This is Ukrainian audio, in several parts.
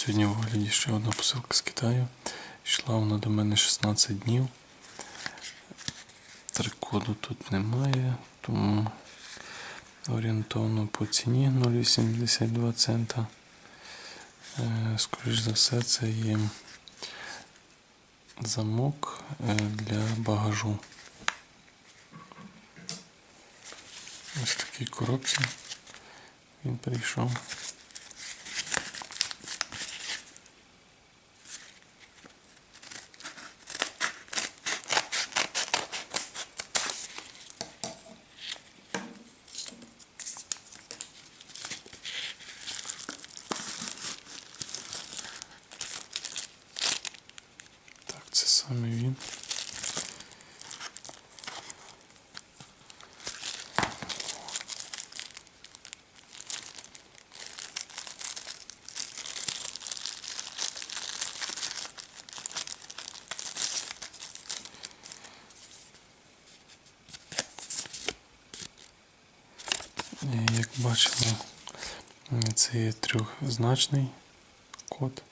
Сьогодні в огляді ще одна посилка з Китаю. Йшла вона до мене 16 днів. Трикоду тут немає, тому орієнтовно по ціні 0,82 цента. Е, Скоріш за все, це є замок е, для багажу. Ось такій коробці він прийшов. Так, це саме він. Як бачимо, це є трьохзначний код.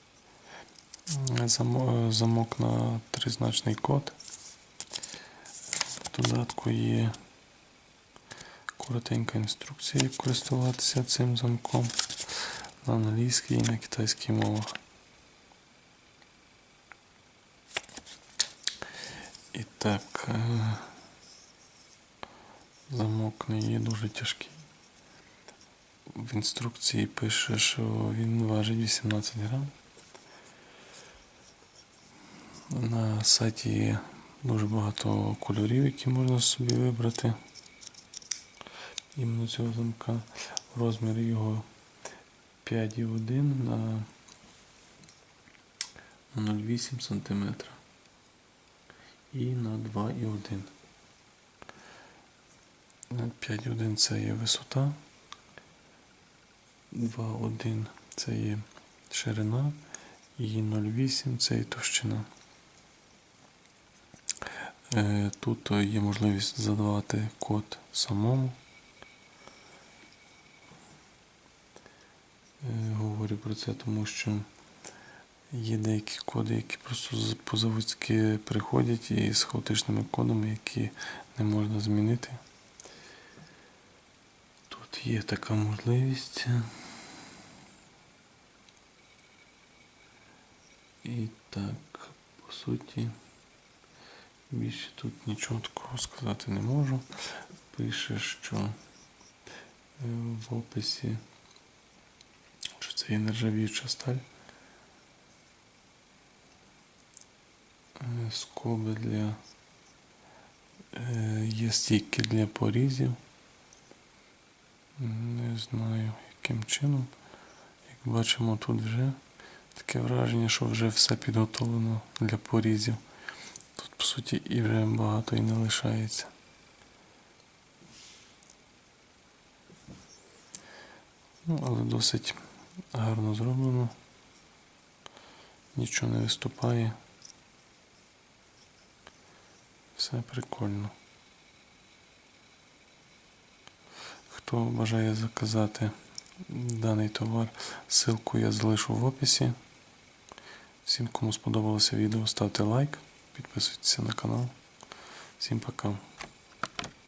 Е, замо- Замок на тризначний код. В додатку є коротенька інструкція, як користуватися цим замком на англійській і на китайській мовах. І так, е, замок не є дуже тяжкий. В інструкції пише, що він важить 18 грам. На сайті є дуже багато кольорів, які можна собі вибрати. Іменно цього замка. Розмір його 5,1 на 0,8 см і на 2,1. 5,1 це є висота. 2,1 це є ширина і 0,8 це є товщина. Е, Тут є можливість задавати код самому. Е, Говорю про це, тому що є деякі коди, які просто по-заводськи приходять і з хаотичними кодами, які не можна змінити. Тут є така можливість. І так, по суті, більше тут нічого такого сказати не можу. Пише, що е, в описі, що це є нержавіюча сталь. Е, Скоби для е, є стійки для порізів. Не знаю, яким чином. Як бачимо, тут вже таке враження, що вже все підготовлено для порізів. По суті, і вже багато і не лишається. Ну, але досить гарно зроблено. Нічого не виступає. Все прикольно. Хто бажає заказати даний товар, ссылку я залишу в описі. Всім, кому сподобалося відео, ставте лайк, підписуйтесь на канал. Всім пока.